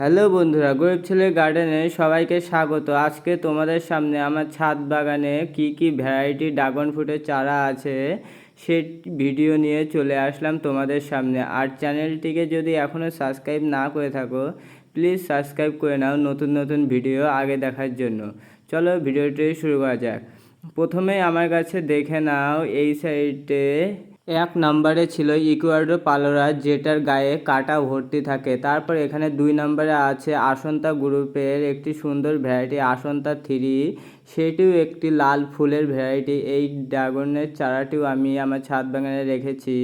Hello বন্ধুরা, গরিব ছেলে গার্ডেনে সবাইকে স্বাগত। আজকে তোমাদের সামনে আমার ছাদ বাগানে কি কি ভ্যারাইটি ড্রাগন ফ্রুটের চারা আছে সে ভিডিও নিয়ে চলে আসলাম তোমাদের সামনে। আর চ্যানেলটিকে যদি এখনও সাবস্ক্রাইব না করে থাকো প্লিজ সাবস্ক্রাইব করে নাও নতুন নতুন ভিডিও আগে দেখার জন্য। চলো ভিডিওটি শুরু করা যাক। প্রথমে আমার কাছে দেখে নাও এই সাইডে এক নম্বরে ছিল ইকুয়াডো পালোরা যেটার গায়ে কাটা ভর্তি থাকে। তারপর এখানে দুই নম্বরে আছে আসন্তা গ্রুপের একটি সুন্দর ভ্যারাইটি আসন্তা থ্রি সেটিও একটি লাল ফুলের ভ্যারাইটি এই ড্রাগনের চারাটিও আমি আমার ছাদ বাগানে রেখেছি।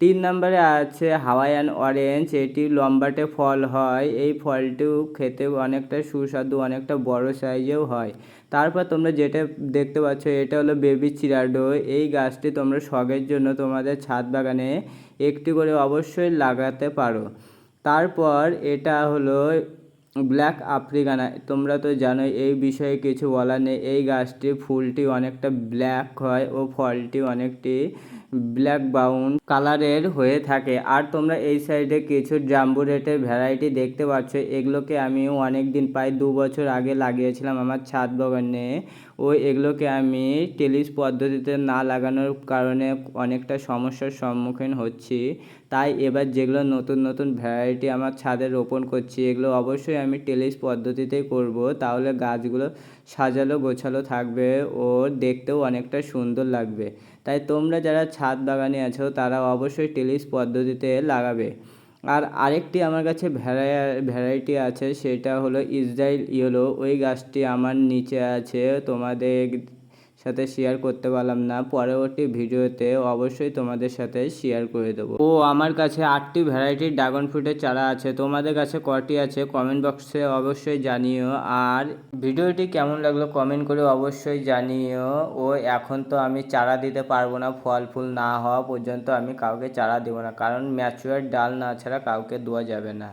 তিন নম্বরে আছে হাওয়াইয়ান অরেঞ্জ, এটি লম্বাটে ফল হয়। এই ফলটিও খেতে অনেকটা সুস্বাদু, অনেকটা বড় সাইজেও হয়। তারপর তোমরা যেটা দেখতে পাচ্ছ, এটা হলো বেবি চিরাডো। এই গাছটি তোমরা শখের জন্য তোমাদের ছাদ বাগানে একটি করে অবশ্যই লাগাতে পারো। তারপর এটা হলো ব্ল্যাক আফ্রিকানা, তোমরা তো জানোই এই বিষয়ে কিছু বলার নেই। এই গাছটি ফুলটি অনেকটা ব্ল্যাক হয় ও ফলটি অনেকটি ব্ল্যাক ব্রাউন কালারের হয়ে থাকে। আর তোমরা এই সাইডে কিছু জাম্বু রেটের ভ্যারাইটি দেখতে পাচ্ছ। এগুলোকে আমি অনেক দিন প্রায় দু বছর আগে লাগিয়েছিলাম আমার ছাদ বাগানে। ও এগুলোকে আমি টেলিস পদ্ধতিতে না লাগানোর কারণে অনেকটা সমস্যার সম্মুখীন হচ্ছি। তাই এবার যেগুলো নতুন নতুন ভ্যারাইটি আমার ছাদে রোপণ করছি, এগুলো অবশ্যই আমি টেলিস পদ্ধতিতেই করব, তাহলে গাছগুলো সাজালো গোছালো থাকবে ও দেখতেও অনেকটা সুন্দর লাগবে। তাই তোমরা যারা ছাদ বাগানে আছো, তারা অবশ্যই টেলিস পদ্ধতিতে লাগাবে। আর আরেকটি আমার কাছে ভ্যারাই, ভ্যারাইটি আছে, সেটা হলো ইসরায়েল ইয়েলো। ওই গাছটি আমার নিচে আছে, তোমাদের সাথে শেয়ার করতে পারলাম না, পরবর্তী ভিডিওতে অবশ্যই তোমাদের সাথে শেয়ার করে দেবো। ও, আমার কাছে আটটি ভ্যারাইটির ড্রাগন ফ্রুটের চারা আছে, তোমাদের কাছে কটি আছে কমেন্ট বক্সে অবশ্যই জানিও। আর ভিডিওটি কেমন লাগল কমেন্ট করে অবশ্যই জানিও। ও, এখন তো আমি চারা দিতে পারব না, ফল ফুল না হওয়া পর্যন্ত আমি কাউকে চারা দেবো না, কারণ ম্যাচুয়ার ডাল না ছাড়া কাউকে দেওয়া যাবে না।